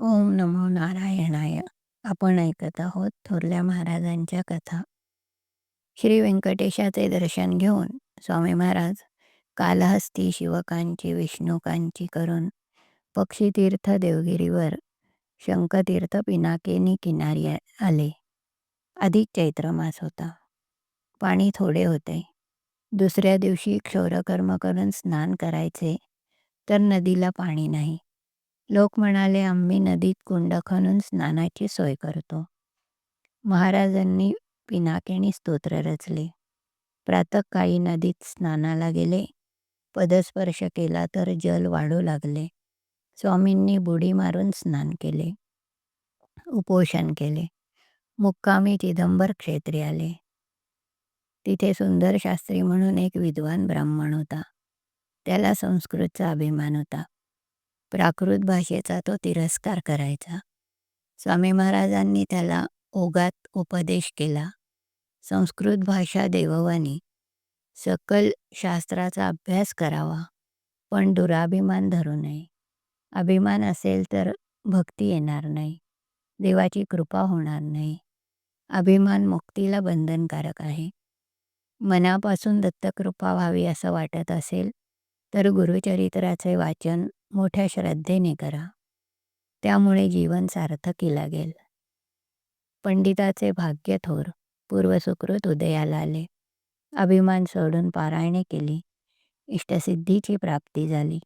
ओम नमो नारायणाय. आपण ऐकत आहोत थोरल्या महाराजांच्या कथा. श्री व्यंकटेशाचे दर्शन घेऊन स्वामी महाराज कालहस्ती शिवकांची विष्णुकांची करून पक्षीतीर्थ देवगिरीवर शंखतीर्थ पिनाकेनी किनारी आले. अधिक चैत्र मास होता. पाणी थोडे होते. दुसऱ्या दिवशी क्षौरकर्म करून स्नान करायचे तर नदीला पाणी नाही. लोक म्हणाले आम्ही नदीत कुंड खणून स्नानाची सोय करतो. महाराजांनी पिनाकेणी स्तोत्र रचले. प्रातकाळी नदीत स्नानाला गेले. पदस्पर्श केला तर जल वाढू लागले. स्वामींनी बुडी मारून स्नान केले. उपोषण केले. मुक्कामी चिदंबर क्षेत्री आले. तिथे सुंदर शास्त्री म्हणून एक विद्वान ब्राह्मण होता. त्याला संस्कृतचा अभिमान होता. प्राकृत भाषेचा तो तिरस्कार करायचा. स्वामी महाराजांनी त्याला ओगात उपदेश केला. संस्कृत भाषा देववानी सकल शास्त्राचा अभ्यास करावा. पण दुराभिमान धरू नये. अभिमान असेल तर भक्ती येणार नाही. देवाची कृपा होणार नाही. अभिमान मुक्तीला बंधनकारक आहे. मनापासून दत्तकृपा व्हावी असं वाटत असेल तर गुरुचरित्राचे वाचन मोठ्या श्रद्धेने करा. त्यामुळे जीवन सार्थकी लागेल. पंडिताचे भाग्य थोर पूर्वसुकृत उदयाला आले. अभिमान सोडून पारायणे केली. इष्टसिद्धीची प्राप्ती झाली.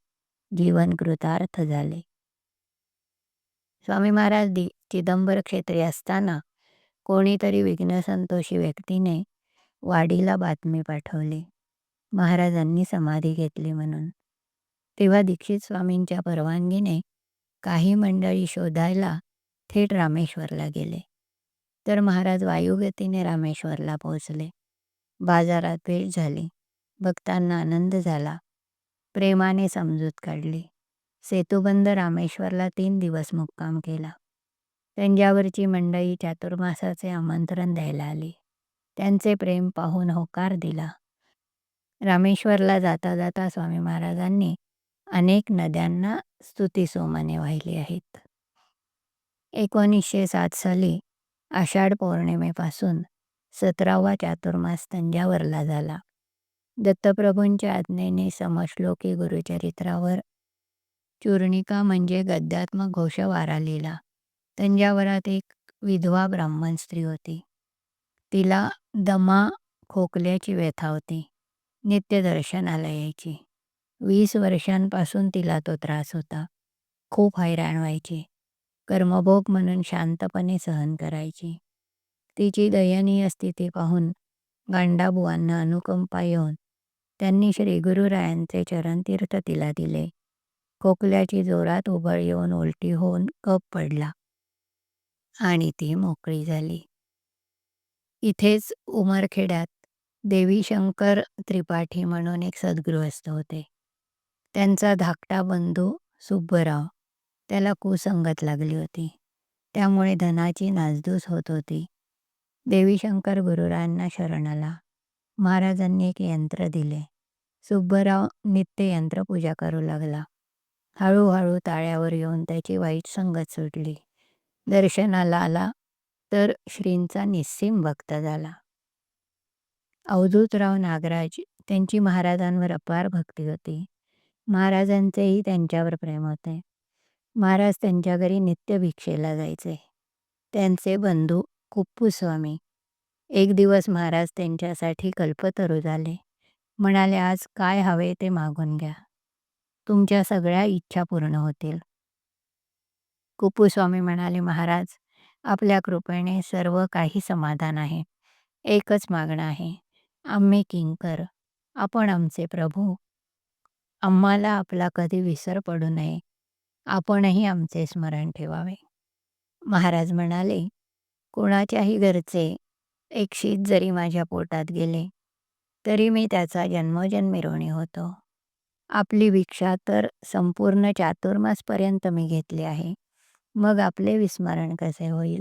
जीवन कृतार्थ झाले. स्वामी महाराज दि चिदंबर क्षेत्री असताना कोणीतरी विघ्नसंतोषी व्यक्तीने वाडीला बातमी पाठवली. महाराजांनी समाधी घेतली म्हणून. तेव्हा दीक्षित स्वामींच्या परवानगीने काही मंडळी शोधायला थेट रामेश्वरला गेले. तर महाराज वायुगतीने रामेश्वरला पोहोचले. बाजारात भेट झाली. भक्तांना आनंद झाला. प्रेमाने समजूत काढली. सेतुबंद रामेश्वरला तीन दिवस मुक्काम केला. त्यांच्यावरची मंडळी चातुर्मासाचे आमंत्रण द्यायला आली. त्यांचे प्रेम पाहून होकार दिला. रामेश्वरला जाता जाता स्वामी महाराजांनी अनेक नद्यांना स्तुतीसोमाने वाहिली आहेत. एकोणीसशे सात साली आषाढ पौर्णिमेपासून सतरावा चातुर्मास तंजावरला झाला. दत्तप्रभूंच्या आज्ञेने समश्लोकी गुरुचरित्रावर चूर्णिका म्हणजे गद्यात्मक घोषवारा लिहिला. तंजावरात एक विधवा ब्राह्मण स्त्री होती. तिला दमा खोकल्याची व्यथा होती. नित्य दर्शनाला यायची. वीस वर्षांपासून तिला तो त्रास होता. खूप हैराण व्हायची. कर्मभोग म्हणून शांतपणे सहन करायची. तिची दयनीय स्थिती पाहून गांडाबुवांना अनुकंपा येऊन त्यांनी श्री गुरुरायांचे चरणतीर्थ तिला दिले. खोकल्याची जोरात उबळ येऊन उलटी होऊन कप पडला. आणि ती मोकळी झाली. इथेच उमरखेड्यात देवी शंकर त्रिपाठी म्हणून एक सद्गृहस्थ होते. त्यांचा धाकटा बंधू सुब्बराव त्याला कुसंगत लागली होती. त्यामुळे धनाची नासधूस होत होती. देवीशंकर गुरुरायांना शरण आला महाराजांनी एक यंत्र दिले. सुब्बराव नित्य यंत्र पूजा करू लागला. हळूहळू ताळ्यावर येऊन त्याची वाईट संगत सुटली. दर्शनाला आला तर श्रींचा निस्सीम भक्त झाला. अवधूतराव नागराज त्यांची महाराजांवर अपार भक्ती होती. महाराजांचेही त्यांच्यावर प्रेम होते महाराज त्यांच्या घरी नित्य भिक्षेला जायचे. त्यांचे बंधू कुप्पूस्वामी एक दिवस महाराज त्यांच्यासाठी कल्पतरू झाले. म्हणाले आज काय हवे ते मागून घ्या. तुमच्या सगळ्या इच्छा पूर्ण होतील. कुप्पूस्वामी म्हणाले महाराज आपल्या कृपेने सर्व काही समाधान आहे. एकच मागणं आहे. आम्ही किंकर. आपण आमचे प्रभू. आम्हाला आपला कधी विसर पडू नये. आपणही आमचे स्मरण ठेवावे. महाराज म्हणाले कोणाच्याही घरचे एक शीत जरी माझ्या पोटात गेले तरी मी त्याचा जन्मोजन्मी ऋणी होतो. आपली भिक्षा तर संपूर्ण चातुर्मासपर्यंत मी घेतली आहे. मग आपले विस्मरण कसे होईल?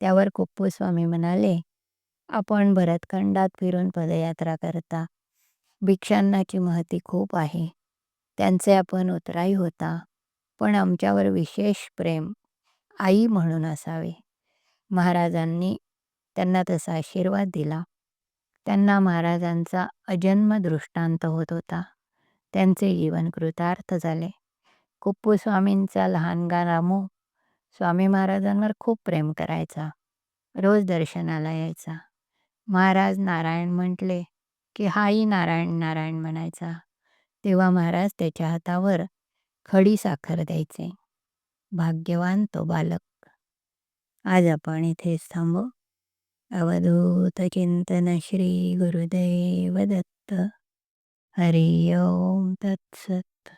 त्यावर कुप्पूस्वामी म्हणाले आपण भरतखंडात फिरून पदयात्रा करता. भिक्षांनाची महती खूप आहे. त्यांचे आपण उतराई होता. पण आमच्यावर विशेष प्रेम आई म्हणून असावे. महाराजांनी त्यांना तसा आशीर्वाद दिला. त्यांना महाराजांचा अजन्म दृष्टांत होत होता. त्यांचे जीवन कृतार्थ झाले. कुप्पू स्वामींचा लहानगा रामू स्वामी महाराजांवर खूप प्रेम करायचा. रोज दर्शनाला यायचा. महाराज नारायण म्हटले की हाही नारायण नारायण म्हणायचा. तेव्हा महाराज त्याच्या हातावर खडी साखर द्यायचे. भाग्यवान तो बालक. आज आपण इथेच थांबू. अवधूत चिंतन श्री गुरुदेव दत्त. हरि ओम तत्सत.